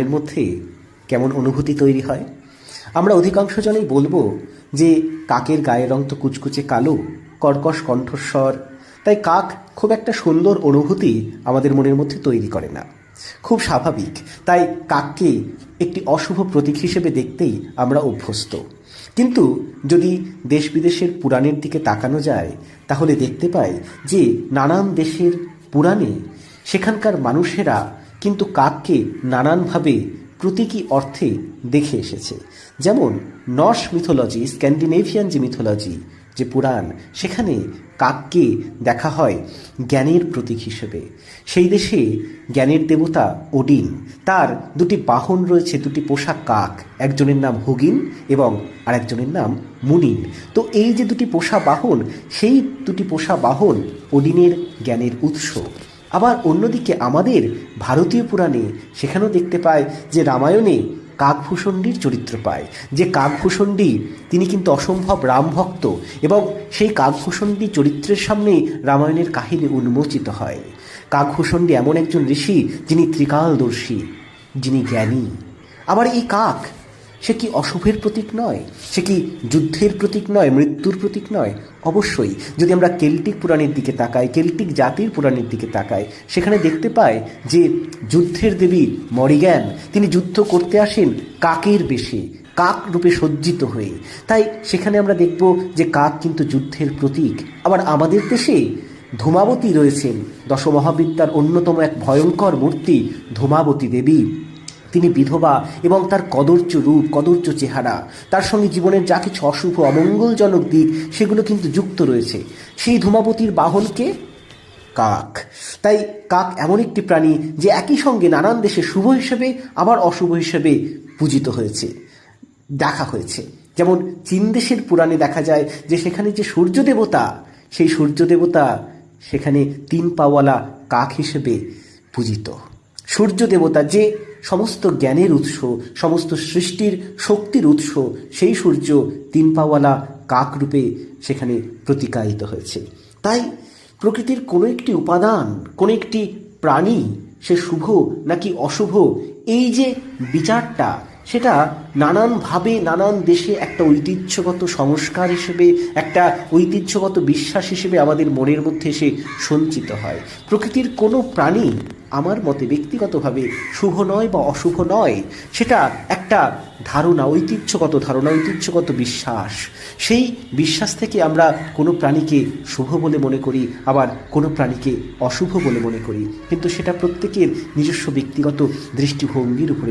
এর মধ্যে কেমন অনুভূতি তৈরি হয়? আমরা অধিকাংশ জনেই বলব যে কাকের গায়ের রং তো কুচকুচে কালো, কর্কশ কণ্ঠস্বর, তাই কাক খুব একটা সুন্দর অনুভূতি আমাদের মনের মধ্যে তৈরি করে না। খুব স্বাভাবিক, তাই কাককে একটি অশুভ প্রতীক হিসেবে দেখতেই আমরা অভ্যস্ত। কিন্তু যদি দেশ বিদেশের পুরাণের দিকে তাকানো যায়, তাহলে দেখতে পাই যে নানান দেশের পুরাণে সেখানকার মানুষেরা কিন্তু কাককে নানানভাবে প্রতীকী অর্থে দেখে এসেছে। যেমন নর্স মিথোলজি, স্ক্যান্ডিনেভিয়ান যে মিথোলজি, যে পুরাণ, সেখানে কাককে দেখা হয় জ্ঞানের প্রতীক হিসেবে। সেই দেশে জ্ঞানের দেবতা ওডিন, তার দুটি বাহন রয়েছে, দুটি পোষা কাক, একজনের নাম হুগিন এবং আরেকজনের নাম মুনিন। তো এই যে দুটি পোষা বাহন, সেই দুটি পোষা বাহন ওডিনের জ্ঞানের উৎস। আবার অন্যদিকে আমাদের ভারতীয় পুরাণে সেখানেও দেখতে পাই যে রামায়ণে কাকভূষণ্ডীর চরিত্র পায়। যে কাকভূষণ্ডী তিনি কিন্তু অসম্ভব রামভক্ত এবং সেই কাকভূষণ্ডী চরিত্রের সামনে রামায়ণের কাহিনী উন্মোচিত হয়। কাকভূষণ্ডী এমন একজন ঋষি, যিনি ত্রিকালদর্শী, যিনি জ্ঞানী। আবার এই কাক সে কি অশুভের প্রতীক নয়? সে কি যুদ্ধের প্রতীক নয়, মৃত্যুর প্রতীক নয়? অবশ্যই, যদি আমরা কেল্টিক পুরাণের দিকে তাকাই, কেল্টিক জাতির পুরাণের দিকে তাকাই, সেখানে দেখতে পাই যে যুদ্ধের দেবী মরিগ্যান, তিনি যুদ্ধ করতে আসেন কাকের বেশে, কাক রূপে সজ্জিত হয়ে। তাই সেখানে আমরা দেখব যে কাক কিন্তু যুদ্ধের প্রতীক। আবার আমাদের দেশে ধূমাবতী রয়েছেন, দশমহাবিদ্যার অন্যতম এক ভয়ঙ্কর মূর্তি, ধূমাবতী দেবী। তিনি বিধবা এবং তার কদর্য রূপ, কদর্য চেহারা, তার সঙ্গে জীবনের যা কিছু অশুভ, অমঙ্গলজনক দিক, সেগুলো কিন্তু যুক্ত রয়েছে। সেই ধূমাবতীর বাহনকে কাক। তাই কাক এমন একটি প্রাণী যে একই সঙ্গে নানান দেশে শুভ হিসেবে, আবার অশুভ হিসেবে পূজিত হয়েছে, দেখা হয়েছে। যেমন চীন দেশের পুরাণে দেখা যায় যে সেখানে যে সূর্য দেবতা, সেই সূর্য দেবতা সেখানে তিন পাওয়ালা কাক হিসেবে পূজিত। সূর্য দেবতা যে সমস্ত জ্ঞানের উৎস, সমস্ত সৃষ্টির শক্তির উৎস, সেই সূর্য তিন পাওয়ালা কাক রূপে সেখানে প্রতিকায়িত হয়েছে। তাই প্রকৃতির কোনো একটি উপাদান, কোনো একটি প্রাণী সে শুভ নাকি অশুভ, এই যে বিচারটা, সেটা নানানভাবে নানান দেশে একটা ঐতিহ্যগত সংস্কার হিসেবে, একটা ঐতিহ্যগত বিশ্বাস হিসেবে আমাদের মনের মধ্যে এসে সঞ্চিত হয়। প্রকৃতির কোনো প্রাণী আমার মতে ব্যক্তিগতভাবে শুভ নয় বা অশুভ নয়, সেটা একটা ধারণা, ঐতিহ্যগত ধারণা, ঐতিহ্যগত বিশ্বাস। সেই বিশ্বাস থেকে আমরা কোনো প্রাণীকে শুভ বলে মনে করি, আবার কোনো প্রাণীকে অশুভ বলে মনে করি। কিন্তু সেটা প্রত্যেকের নিজস্ব ব্যক্তিগত দৃষ্টিভঙ্গির উপরে